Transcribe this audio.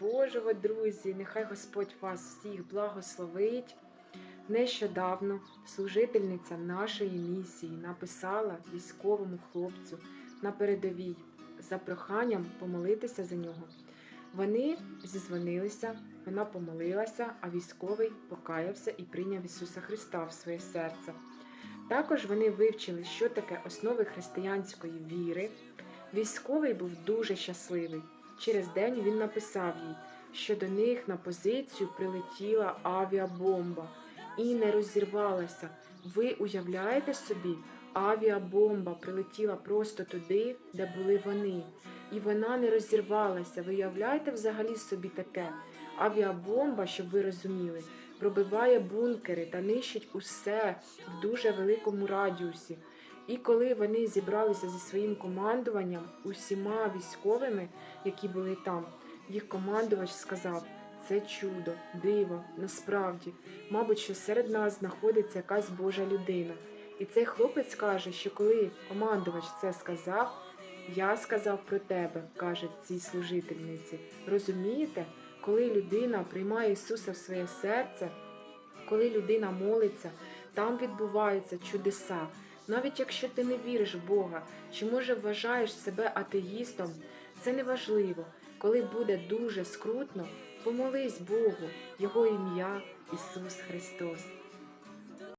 Божого, друзі, нехай Господь вас всіх благословить. Нещодавно служительниця нашої місії написала військовому хлопцю на передовій за проханням помолитися за нього. Вони зізвонилися, вона помолилася, а військовий покаявся і прийняв Ісуса Христа в своє серце. Також вони вивчили, що таке основи християнської віри. Військовий був дуже щасливий. Через день він написав їй, що до них на позицію прилетіла авіабомба і не розірвалася. Ви уявляєте собі, авіабомба прилетіла просто туди, де були вони, і вона не розірвалася. Ви уявляєте взагалі собі таке? Авіабомба, щоб ви розуміли, пробиває бункери та нищить усе в дуже великому радіусі. І коли вони зібралися зі своїм командуванням, усіма військовими, які були там, їх командувач сказав: це чудо, диво, насправді, мабуть, що серед нас знаходиться якась Божа людина. І цей хлопець каже, що коли командувач це сказав, я сказав про тебе, каже цій служительниці. Розумієте, коли людина приймає Ісуса в своє серце, коли людина молиться, там відбуваються чудеса. Навіть якщо ти не віриш в Бога, чи може вважаєш себе атеїстом, це не важливо. Коли буде дуже скрутно, помолись Богу, Його ім'я Ісус Христос.